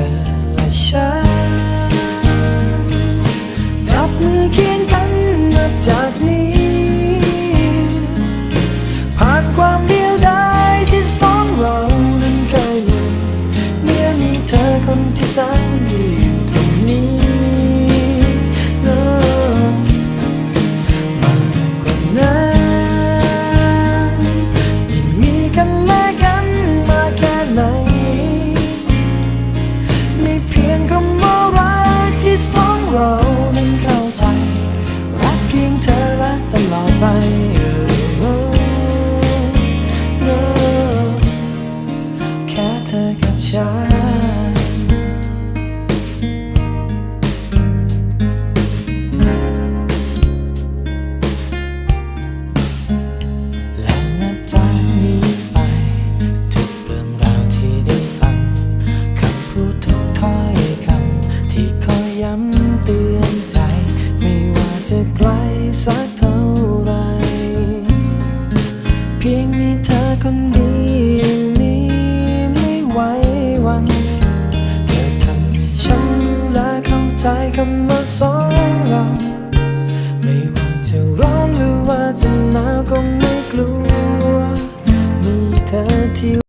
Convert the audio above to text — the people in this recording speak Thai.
อและฉัน จับมือเคียงกันนับจากนี้ ผ่านความเดียวดายที่สองเรานั้นเคยมีเมื่อมีเธอคนที่สนดี ฉัน และนับจากนี้ไป ทุกเรื่องราวที่ได้ฟังคำพูดทุกถ้อยคำที่คอยย้ำเตือนใจ ไม่ว่าจะไกลสัก ใจคำว่าสองเราไม่ว่าจะร้อนหรือว่าจะหนาวก็ไม่กลัวมีเธอที่